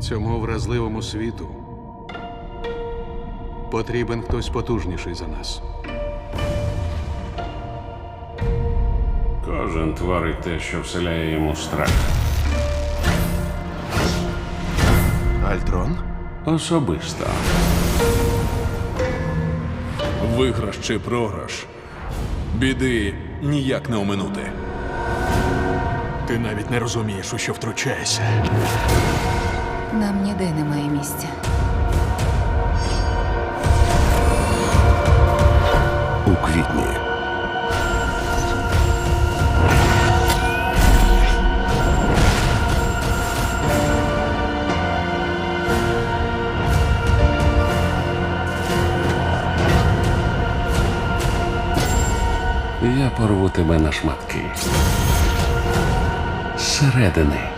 Цьому вразливому світу потрібен хтось потужніший за нас. Кожен творить те, що вселяє йому страх. Альтрон? Особисто. Виграш чи програш. Біди ніяк не оминути. Ти навіть не розумієш, у що втручаєшся. Нам ніде немає місця. У квітні. Я порву тебе на шматки. Зсередини.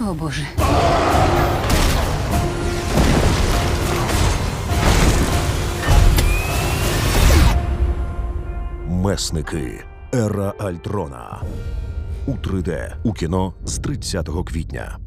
О Боже. Месники. Ера Альтрона. У 3D у кіно з 30 квітня.